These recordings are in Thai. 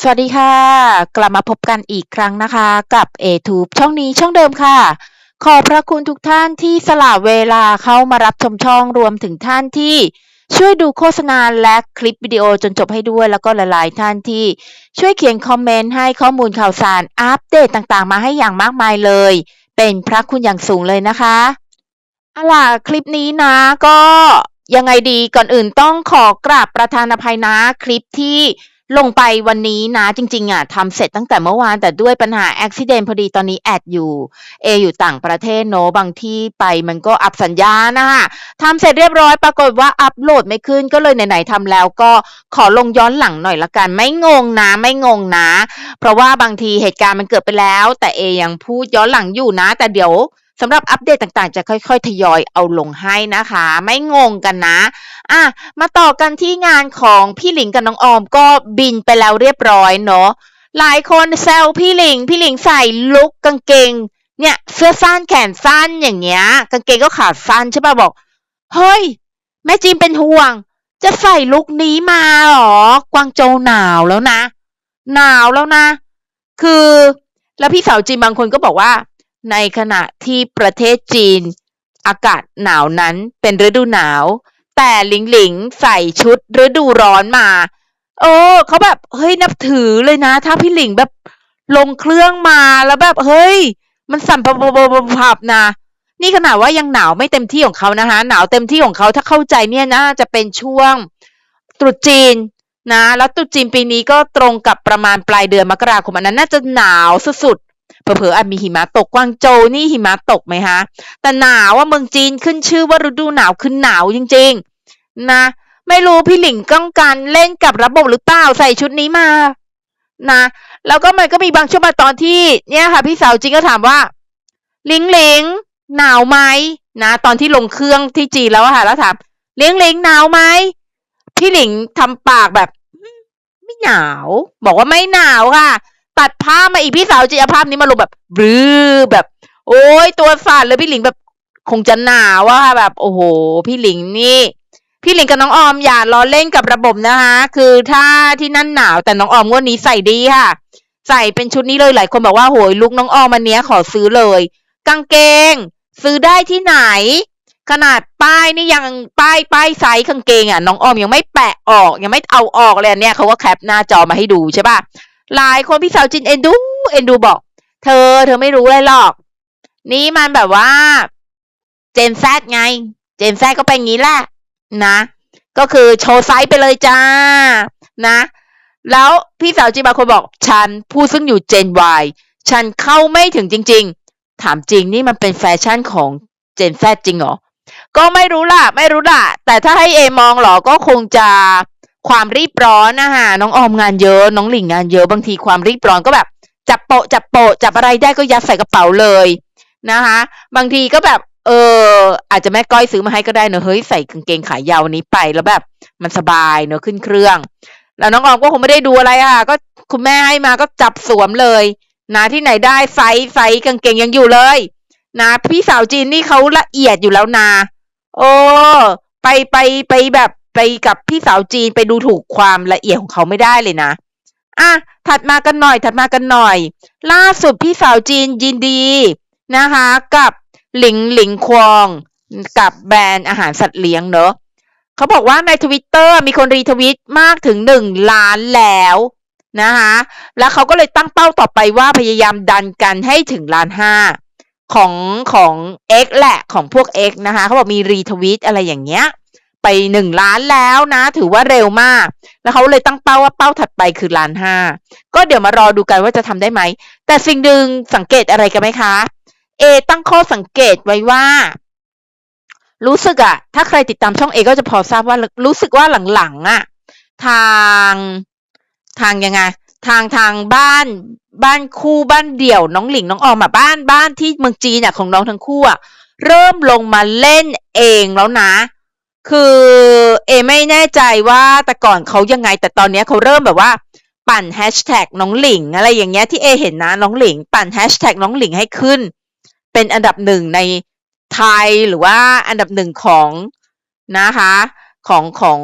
สวัสดีค่ะ กลับมาพบกันอีกครั้งนะคะ กับ A-Tube ช่องนี้ช่องเดิมค่ะ ขอบพระคุณทุกท่านที่สละเวลาเข้ามารับชมช่องรวมถึงท่านที่ช่วยดูโฆษณาและคลิปวิดีโอจนจบให้ด้วยแล้วก็หลายๆท่านที่ช่วยเขียนคอมเมนต์ให้ข้อมูลข่าวสารอัปเดตต่างๆ มาให้อย่างมากมายเลย เป็นพระคุณอย่างสูงเลยนะคะอาล่ะคลิปนี้นะก็ยังไงดีก่อนอื่นต้องขอกราบประธานอภัยนะคลิปที่ ลงไปวันนี้นะจริง ๆอะทำเสร็จตั้งแต่เมื่อวานแต่ด้วยปัญหาอุบิเหตุพอดีตอนนี้แอดอยู่เออยู่ต่างประเทศเนบางที่ไปมันก็อัพสัญญานะคะทำเสร็จเรียบร้อยปรากฏว่าอัพโหลดไม่ขึ้นก็เลยไหนๆทำแล้วก็ขอลงย้อนหลังหน่อยละกัน ไม่งงนะไม่งงนะ เพราะว่าบางทีเหตุการณ์มันเกิดไปแล้ว แต่เอยังพูดย้อนหลังอยู่นะ แต่เดี๋ยว สำหรับอัปเดตต่างๆ จะค่อยๆ ทยอยเอาลงให้นะคะ ไม่งงกันนะ อะ มาต่อกันที่งานของพี่หลิงกับน้องออมก็บินไปแล้วเรียบร้อยเนาะ หลายคนแซวพี่หลิง พี่หลิงใส่ลุกกางเกง เนี่ยเสื้อสั้นแขนสั้นอย่างเงี้ย กางเกงก็ขาดสั้นใช่ป่ะบอก เฮ้ย แม่จีนเป็นห่วง จะใส่ลุกนี้มาหรอ กวางโจวหนาวแล้วนะ หนาวแล้วนะ คือแล้วพี่สาวจีนบางคนก็บอกว่า ในขณะที่ประเทศจีน อากาศหนาวนั้นเป็นฤดูหนาว แต่หลิงหลิงใส่ชุดฤดูร้อนมาเออเขาแบบเฮ้ยนับถือเลยนะ ถ้าพี่หลิงแบบลงเครื่องมาแล้วแบบเฮ้ย มันสั่นผับนะ นี่ขนาดว่ายังหนาวไม่เต็มที่ของเขานะคะหนาวเต็มที่ของเขาถ้าเข้าใจเนี่ยนะจะเป็นช่วงตรุษจีนนะ แล้วตรุษจีนปีนี้ก็ตรงกับประมาณปลายเดือนมกราคมอันนั้นน่าจะหนาวสุด เผลอๆอาจมีหิมะตกกวางโจวนี่หิมะตกไหมคะแต่หนาวว่าเมืองจีนขึ้นชื่อว่าฤดูหนาวคือหนาวจริง ๆ นะ ไม่รู้พี่หลิงต้องการเล่นกับระบบหรือเปล่าใส่ชุดนี้มานะแล้วก็มันก็มีบางช่วงบางตอนที่เนี่ยค่ะ พี่สาวจริงก็ถามว่าหลิงหลิงหนาวไหมนะ ตอนที่ลงเครื่องที่จีนแล้วค่ะ แล้วถามหลิงหลิงหนาวไหมพี่หลิงทำปากแบบ ไม่หนาว บอกว่าไม่หนาวค่ะ ตัดภาพมาอีกพี่สาวจีเอาภาพนี้มาลงแบบบรื้อแบบ โอ้ยตัวสั่นเลยพี่หลิงแบบคงจะหนาวอะค่ะแบบ โอ้โห พี่หลิงนี่ พี่หลิงกับน้องออมอย่าล้อเล่นกับระบบนะคะ คือถ้าที่นั่นหนาวแต่น้องออมงวันนี้ใส่ดีค่ะ ใส่เป็นชุดนี้เลยหลายคนบอกว่าโหยลุกน้องออมอันเนี้ยขอซื้อเลย กางเกง ซื้อได้ที่ไหน ขนาดป้ายนี่ยังป้ายป้ายไซส์กางเกงอะน้องออมยังไม่แปะออก ยังไม่เอาออกเลยเนี่ยเขาก็แคปหน้าจอมาให้ดูใช่ป่ะ หลายคนพี่สาวจินเอ็นดู เอ็นดูบอก เธอ เธอไม่รู้เลยหรอก นี่มันแบบว่า เจนแซดไง เจนแซดก็เป็นงี้แหละนะ ก็คือโชว์ไซส์ไปเลยจ้า นะ แล้วพี่สาวจีบางคนบอก ฉันผู้ซึ่งอยู่เจน Y ฉันเข้าไม่ถึงจริง ๆ ถามจริงนี่มันเป็นแฟชั่นของเจนแซดจริงเหรอ ก็ไม่รู้ล่ะ ไม่รู้ล่ะ แต่ถ้าให้เอมองเหรอก็คงจะ ความรีบร้อนนะคะน้องออมงานเยอะ น้องหลิงงานเยอะบางทีความรีบร้อนก็แบบ จับโปะจับโปะจับอะไรได้ก็ยัดใส่กระเป๋าเลยนะคะ บางทีก็แบบ เออ อาจจะแม่ก้อยซื้อมาให้ก็ได้เนอะเฮ้ยใส่กางเกงขายาวนี้ไปแล้วแบบ มันสบายเนอะขึ้นเครื่อง แล้วน้องออมก็คงไม่ได้ดูอะไรค่ะ ก็คุณแม่ให้มาก็จับสวมเลยนะที่ไหนได้ไซส์ไซส์กางเกงยังอยู่เลย นะ พี่สาวจีนนี่เขาละเอียดอยู่แล้วนา โอ้ไปไปไปแบบ ไปกับพี่สาวจีนไปดูถูกความละเอียดของเขาไม่ได้เลยนะอะถัดมากันหน่อยถัดมากันหน่อย ล่าสุดพี่สาวจีนยินดีนะคะ กับหลิงหลิงควงกับแบรนด์อาหารสัตว์เลี้ยงเนอะเขาบอกว่าในทวิตเตอร์มีคนรีทวิตมากถึงหนึ่งล้านแล้วนะคะแล้วเขาก็เลยตั้งเป้าต่อไปว่าพยายามดันกันให้ถึงล้านห้าของของ X แหละของพวก X นะคะเขาบอกมีรีทวิตอะไรอย่างเงี้ย ไปหนึ่งล้านแล้วนะ ถือว่าเร็วมาก แล้วเขาเลยตั้งเป้าว่าเป้าถัดไปคือล้านห้าก็เดี๋ยวมารอดูกันว่าจะทำได้ไหม แต่สิ่งหนึ่งสังเกตอะไรกันไหมคะเอตั้งข้อสังเกตไว้ว่า รู้สึกอะถ้าใครติดตามช่องเอก็จะพอทราบว่ารู้สึกว่าหลังๆอะทางทางยังไงทางทางบ้านบ้านคู่บ้านเดี่ยวน้องหลิงน้องออมอะบ้านบ้านที่เมืองจีนอะของน้องทั้งคู่อะเริ่มลงมาเล่นเองแล้วนะ คือเอไม่แน่ใจว่าแต่ก่อนเขายังไง แต่ตอนนี้เขาเริ่มแบบว่า ปั่นแฮชแท็กน้องหลิงอะไรอย่างเงี้ยที่เอเห็นนะน้องหลิง ปั่นแฮชแท็กน้องหลิงให้ขึ้น เป็นอันดับหนึ่งในไทยหรือว่าอันดับหนึ่งของนะคะของของ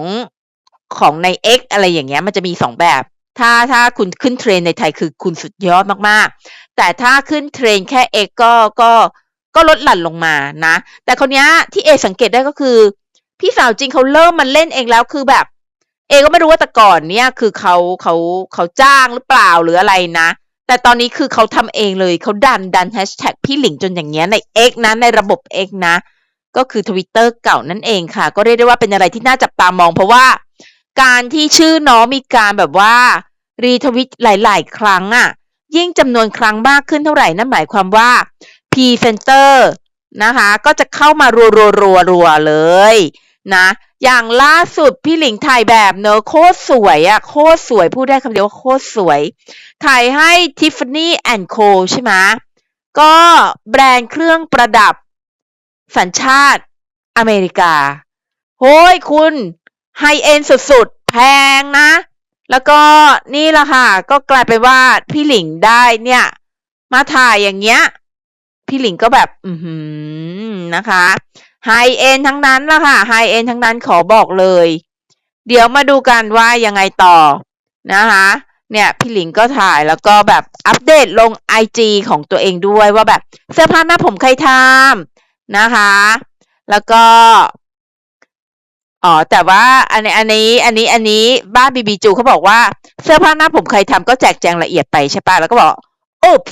ของใน X อะไรอย่างเงี้ยมันจะมีสองแบบ ถ้าถ้าคุณขึ้นเทรนในไทยคือคุณสุดยอดมากๆ แต่ถ้าขึ้นเทรนแค่ X ก็ก็ก็ลดหลั่นลงมานะ แต่คนนี้ที่เอสังเกตได้ก็คือ พี่สาวจริงเขาเริ่มมันเล่นเองแล้วคือแบบ เอก็ไม่รู้ว่าแต่ก่อนเนี่ย คือเขาเขาเขาจ้างหรือเปล่าหรืออะไรนะ แต่ตอนนี้คือเขาทำเองเลยเขาดันดันแฮชแท็กพี่หลิงจนอย่างเงี้ยใน X นะในระบบ X นะ ก็คือทวิตเตอร์เก่านั่นเองค่ะ ก็เรียกได้ว่าเป็นอะไรที่น่าจับตามอง เพราะว่า การที่ชื่อน้องมีการแบบว่ารีทวิตหลาย ๆ ครั้งอะยิ่งจำนวนครั้งมากขึ้นเท่าไหร่นั่นหมายความว่าพรีเซนเตอร์นะคะ ก็จะเข้ามารัวรัวรัวรัวๆเลย นะอย่างล่าสุดพี่หลิงถ่ายแบบเนอะโคตรสวยอะโคตรสวยพูดได้คำเดียวว่าโคตรสวย ถ่ายให้ Tiffany and Co ใช่ไหมก็แบรนด์เครื่องประดับ สัญชาติอเมริกาโฮ้ยคุณไฮเอ็นสุดๆ แพงนะ แล้วก็นี่แหละค่ะ ก็กลายเป็นว่าพี่หลิงได้เนี่ย มาถ่ายอย่างเงี้ย พี่หลิงก็แบบ อือหือนะคะ ไฮเอ็นทั้งนั้นละค่ะไฮเอ็นทั้งนั้นขอบอกเลย เดี๋ยวมาดูกันว่ายังไงต่อนะคะเนี่ยพี่หลิงก็ถ่ายแล้วก็แบบอัปเดตลงไอจของตัวเองด้วยว่าแบบเสื้อผ้าหน้าผมใครทำนะคะ แล้วก็อ๋อแต่ว่าอันนี้อันนี้อันนี้อันนี้บ้านบีบีจูเขาบอกว่าเสื้อผ้าหน้าผมใครทำก็แจกแจงละเอียดไปใช่ปะแล้วก็บอกอุ๊บ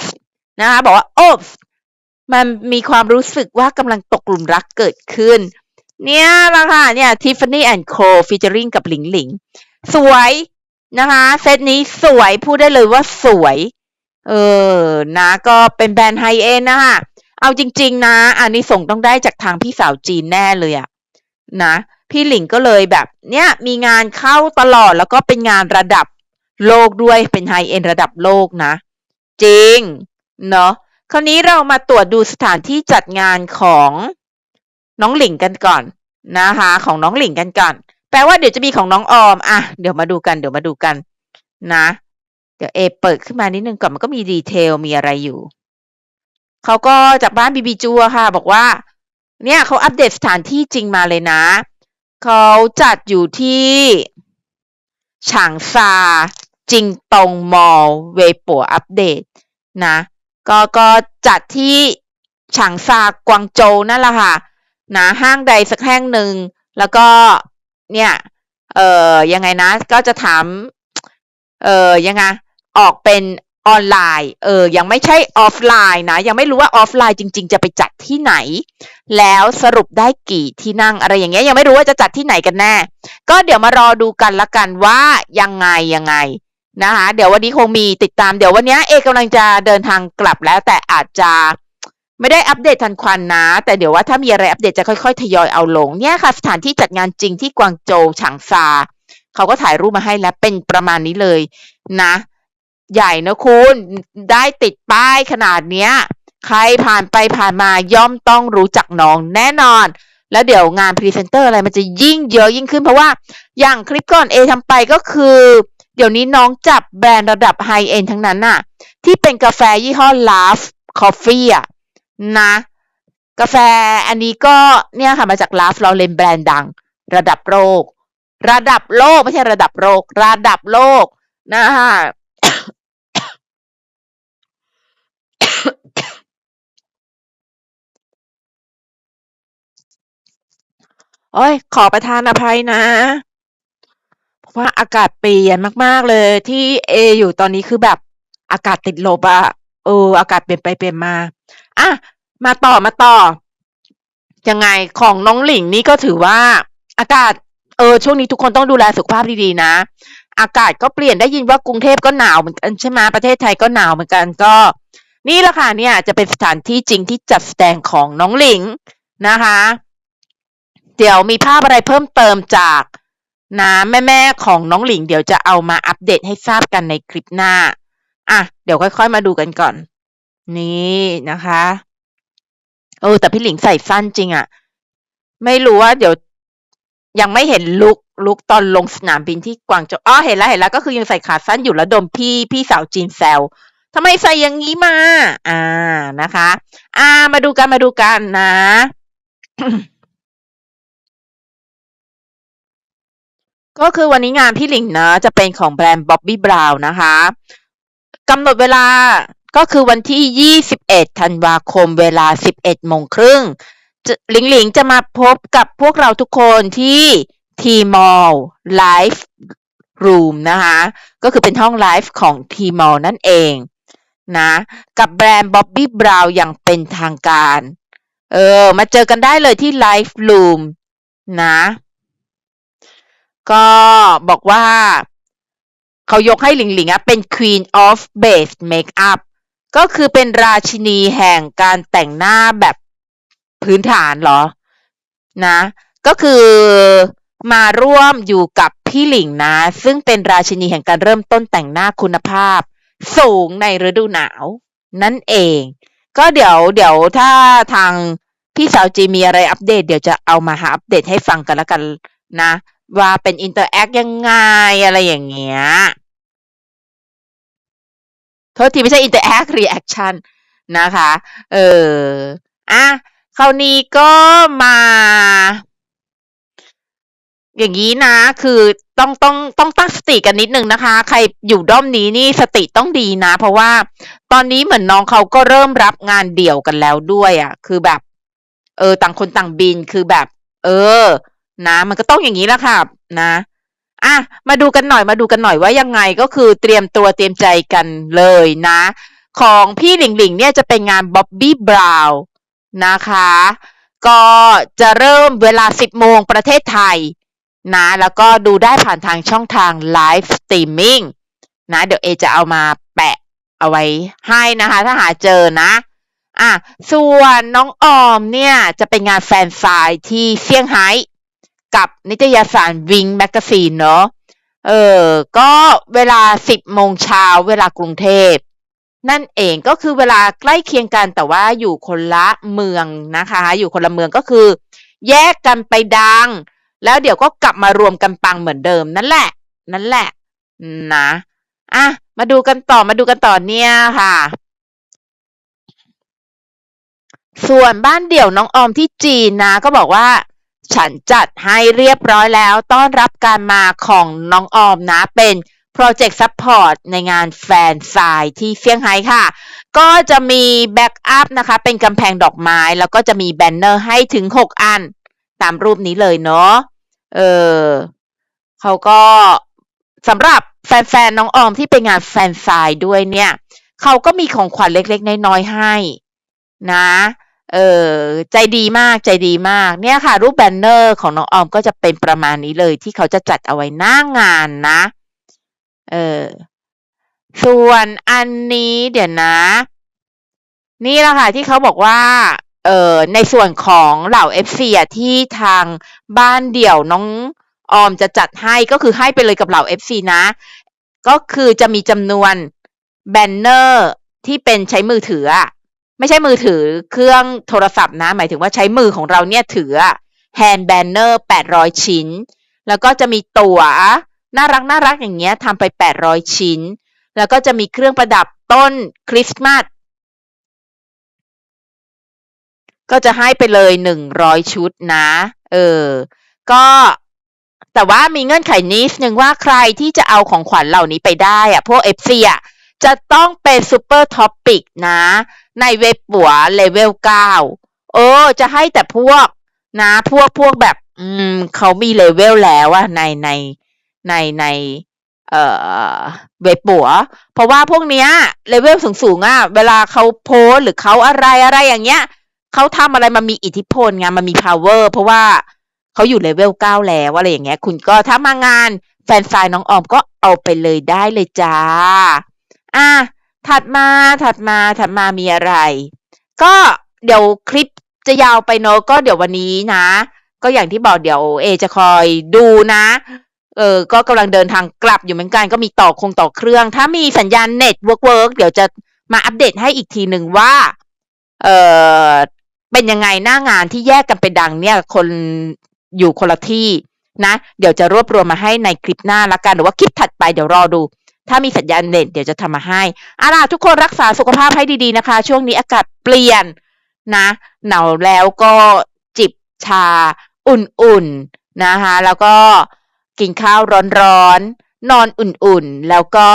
นะคะบอกว่าอุ๊บ มันมีความรู้สึกว่ากำลังตกหลุมรักเกิดขึ้น เนี่ยละค่ะเนี่ย Tiffany and Co featuring กับหลิงหลิง สวยนะคะเซตนี้สวยพูดได้เลยว่าสวย เออนะก็เป็นแบรนด์ไฮเอ็นนะคะเอาจริง ๆ นะ อันนี้ส่งต้องได้จากทางพี่สาวจีนแน่เลยอะนะ พี่หลิงก็เลยแบบ เนี่ยมีงานเข้าตลอดแล้วก็เป็นงานระดับโลกด้วยเป็นไฮเอ็นระดับโลกนะ จริง เนาะ คราวนี้เรามาตรวจดูสถานที่จัดงานของน้องหลิงกันก่อนนะคะ ของน้องหลิงกันก่อน แปลว่าเดี๋ยวจะมีของน้องออม อะ เดี๋ยวมาดูกัน เดี๋ยวมาดูกัน นะ เดี๋ยวเอเปิดขึ้นมานิดนึงก่อน มันก็มีดีเทล มีอะไรอยู่ เขาก็จากบ้านบีบีจัวค่ะ บอกว่า เนี่ยเขาอัปเดตสถานที่จริงมาเลยนะ เขาจัดอยู่ที่ฉางซาจิงตงมอลเวปัวอัปเดตนะ ก็ก็จัดที่ฉางซากวางโจวนั่นแหละค่ะนะห้างใดสักแห่งหนึ่ง แล้วก็เนี่ยเอ่อยังไงนะก็จะถามเอ่อยังไงออกเป็นออนไลน์เออยังไม่ใช่ออฟไลน์นะ ยังไม่รู้ว่าออฟไลน์จริง ๆ จะไปจัดที่ไหน แล้วสรุปได้กี่ที่นั่งอะไรอย่างเงี้ยยังไม่รู้ว่าจะจัดที่ไหนกันแน่ ก็เดี๋ยวมารอดูกันละกันว่ายังไงยังไง นะคะเดี๋ยววันนี้คงมีติดตามเดี๋ยววันนี้เอกกำลังจะเดินทางกลับแล้ว แต่อาจจะไม่ได้อัปเดตทันควันนะ แต่เดี๋ยวว่าถ้ามีอะไรอัปเดตจะค่อยๆ ทยอยเอาลงเนี่ยค่ะ สถานที่จัดงานจริงที่กวางโจวฉางซาเขาก็ถ่ายรูปมาให้แล้วเป็นประมาณนี้เลยนะ ใหญ่นะคุณได้ติดป้ายขนาดเนี้ย ใครผ่านไปผ่านมาย่อมต้องรู้จักน้องแน่นอน แล้วเดี๋ยวงานพรีเซนเตอร์อะไรมันจะยิ่งเยอะยิ่งขึ้นเพราะว่าอย่างคลิปก่อนเอทำไปก็คือ เดี๋ยวนี้น้องจับแบรนด์ระดับไฮเอ็นทั้งนั้นน่ะ ที่เป็นกาแฟยี่ห้อ Love Coffee อะนะ กาแฟอันนี้ก็เนี่ยค่ะมาจาก Love เราเลนแบรนด์ดัง ระดับโลก ระดับโลก ไม่ใช่ระดับโลก ระดับโลกนะคะโอ้ย ขอประทานอภัยนะ เพราะว่าอากาศเปลี่ยนมากๆเลย ที่เอ อยู่ตอนนี้คือแบบอากาศติดลบอะเออ อากาศเปลี่ยนไปเปลี่ยนมาอะมาต่อมาต่อยังไงของน้องหลิงนี่ก็ถือว่าอากาศเออช่วงนี้ทุกคนต้องดูแลสุขภาพดีๆนะ อากาศก็เปลี่ยนได้ยินว่ากรุงเทพก็หนาวเหมือนกันใช่ไหมประเทศไทยก็หนาวเหมือนกันก็ นี่แหละค่ะเนี่ย จะเป็นสถานที่จริงที่จัดแสดงของน้องหลิงนะคะ เดี๋ยวมีภาพอะไรเพิ่มเติมจาก นะแม่ๆของน้องหลิงเดี๋ยวจะเอามาอัปเดตให้ทราบกันในคลิปหน้า อะ เดี๋ยวค่อยๆมาดูกันก่อน นี่นะคะเออแต่พี่หลิงใส่สั้นจริงอะไม่รู้ว่าเดี๋ยวยังไม่เห็นลุกลุกตอนลงสนามบินที่กวางโจวอ๋อเห็นแล้วเห็นแล้วก็คือยังใส่ขาสั้นอยู่แล้วโดนพี่พี่สาวจีนแซวทำไมใส่อย่างนี้มา อ่านะคะ อ่า มาดูกันมาดูกันนะ ก็คือวันนี้งานพี่หลิงนะจะเป็นของแบรนด์ Bobbi Brown นะคะกำหนดเวลาก็คือวันที่ 21 ธันวาคมเวลา 11โมงครึ่งหลิงหลิงจะมาพบกับพวกเราทุกคนที่ T Mall Live Room นะคะ ก็คือเป็นห้องไลฟ์ของ T Mall นั่นเองนะกับแบรนด์ Bobbi Brown อย่างเป็นทางการ เออ มาเจอกันได้เลยที่ Live Room นะ ก็บอกว่าเขายกให้หลิงหลิงอะเป็น Queen of Base Makeup ก็คือเป็นราชินีแห่งการแต่งหน้าแบบพื้นฐานเหรอ นะ ก็คือมาร่วมอยู่กับพี่หลิงนะ ซึ่งเป็นราชินีแห่งการเริ่มต้นแต่งหน้าคุณภาพ สูงในฤดูหนาว นั่นเอง ก็เดี๋ยวเดี๋ยวถ้าทางพี่สาวจีมีอะไรอัปเดต เดี๋ยวจะเอามาหาอัปเดตให้ฟังกันแล้วกันนะ ว่าเป็นอินเตอร์แอคยังไงอะไรอย่างเงี้ยโทษทีไม่ใช่อินเตอร์แอครีแอคชั่นนะคะ เอออะคราวนี้ก็มา อย่างนี้นะ คือต้องต้องต้องตั้งสติกันนิดนึงนะคะ ใครอยู่ด้อมนี้นี่สติต้องดีนะ เพราะว่าตอนนี้เหมือนน้องเขาก็เริ่มรับงานเดี่ยวกันแล้วด้วยอะ่ะ คือแบบ เออ ต่างคนต่างบินคือแบบ เออ นะ มันก็ต้องอย่างนี้แหละค่ะ นะอะมาดูกันหน่อยมาดูกันหน่อยว่ายังไงก็คือเตรียมตัวเตรียมใจกันเลยนะ ของพี่หลิงหลิงเนี่ยจะเป็นงานบ๊อบบี้บราวนะคะ ก็จะเริ่มเวลา 10 โมงประเทศไทยนะแล้วก็ดูได้ผ่านทางช่องทางไลฟ์สตรีมมิ่งนะเดี๋ยวเอจะเอามาแปะเอาไว้ให้นะคะ ถ้าหาเจอนะอะส่วนน้องออมเนี่ยจะเป็นงานแฟนไซน์ที่เซี่ยงไฮ้ กับนิตยสารวิงแมกกาซีนเนาะเออ ก็เวลา10โมงเช้าเวลากรุงเทพ นั่นเองก็คือเวลาใกล้เคียงกันแต่ว่าอยู่คนละเมืองนะคะ อยู่คนละเมืองก็คือ แยกกันไปดัง แล้วเดี๋ยวก็กลับมารวมกันปังเหมือนเดิมนั่นแหละ นั่นแหละนะอะมาดูกันต่อมาดูกันต่อเนี่ยค่ะ ส่วนบ้านเดี่ยวน้องออมที่จีนนะ ก็บอกว่า ฉันจัดให้เรียบร้อยแล้วต้อนรับการมาของน้องออมนะเป็น Project Support ในงานแฟนไซน์ที่เซี่ยงไฮ้ค่ะ ก็จะมีแบ็กอัพนะคะ เป็นกำแพงดอกไม้ แล้วก็จะมีแบนเนอร์ให้ถึง 6 อัน ตามรูปนี้เลยเนาะเออเขาก็สำหรับแฟนๆน้องออมที่ไปงานแฟนไซน์ด้วยเนี่ย เขาก็มีของขวัญเล็กๆน้อยๆให้นะ เออใจดีมากใจดีมากเนี่ยค่ะ รูปแบนเนอร์ของน้องออมก็จะเป็นประมาณนี้เลยที่เขาจะจัดเอาไว้หน้างานนะเออส่วนอันนี้เดี๋ยวนะ นี่แหละค่ะที่เขาบอกว่าเออในส่วนของเหล่า FC อะที่ทางบ้านเดี่ยวน้องออมจะจัดให้ก็คือให้ไปเลยกับเหล่า FC นะ ก็คือจะมีจำนวนแบนเนอร์ที่เป็นใช้มือถือ ไม่ใช่มือถือเครื่องโทรศัพท์นะ หมายถึงว่าใช้มือของเราเนี่ยถือแฮนด์แบนเนอร์แปดร้อยชิ้น แล้วก็จะมีตัว๋วน่ารักน่ารักอย่างเงี้ยทำไปแปดร้อยชิ้น แล้วก็จะมีเครื่องประดับต้นคริสต์มาสก็จะให้ไปเลยหนึ่งร้อยชุดนะ เออ ก็แต่ว่ามีเงื่อนไขนิดนึงว่าใครที่จะเอาของขวัญเหล่านี้ไปได้อะพวกเอฟซีอะจะต้องเป็นซูเปอร์ท็อปปิกนะ ในเว็บปัวเลเวลเก้าเออ จะให้แต่พวก นะพวกพวกแบบ อืมเขามีเลเวลแล้วอะในในในในเอ่อเว็บปัว เพราะว่าพวกเนี้ยเลเวลสูงๆอะเวลาเขาโพสหรือเขาอะไรอะไรอย่างเงี้ยเขาทำอะไรมันมีอิทธิพลไงมันมี power เพราะว่าเขาอยู่เลเวลเก้าแล้วอะไรอย่างเงี้ย คุณก็ถ้ามางานแฟนไซน์น้องออมก็เอาไปเลยได้เลยจ้า อะ ถัดมาถัดมาถัดมามีอะไร ก็เดี๋ยวคลิปจะยาวไปเนอะก็เดี๋ยววันนี้นะ ก็อย่างที่บอกเดี๋ยวเอจะคอยดูนะเออก็กำลังเดินทางกลับอยู่เหมือนกันก็มีต่อคงต่อเครื่อง ถ้ามีสัญญาณเน็ตเวิร์กเวิร์กเดี๋ยวจะมาอัปเดตให้อีกทีหนึ่งว่าเออเป็นยังไงหน้างานที่แยกกันไปดังเนี่ยคนอยู่คนละที่นะ เดี๋ยวจะรวบรวมมาให้ในคลิปหน้าละกันหรือว่าคลิปถัดไปเดี๋ยวรอดู ถ้ามีสัญญาณเน็ตเดี๋ยวจะทำมาให้อาล่ะทุกคนรักษาสุขภาพให้ดีๆนะคะ ช่วงนี้อากาศเปลี่ยนนะ หนาวแล้วก็จิบชาอุ่นๆนะคะ แล้วก็กินข้าวร้อนๆ นอนอุ่นๆ แล้วก็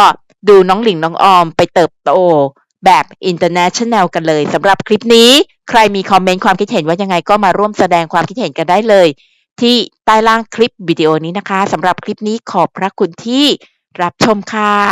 ดูน้องหลิงน้องออมไปเติบโตแบบ international กันเลยสำหรับคลิปนี้ ใครมีคอมเมนต์ความคิดเห็นว่ายังไงก็มาร่วมแสดงความคิดเห็นกันได้เลย ที่ใต้ล่างคลิปวิดีโอนี้นะคะสำหรับคลิปนี้ขอบพระคุณที่ รับชมค่ะ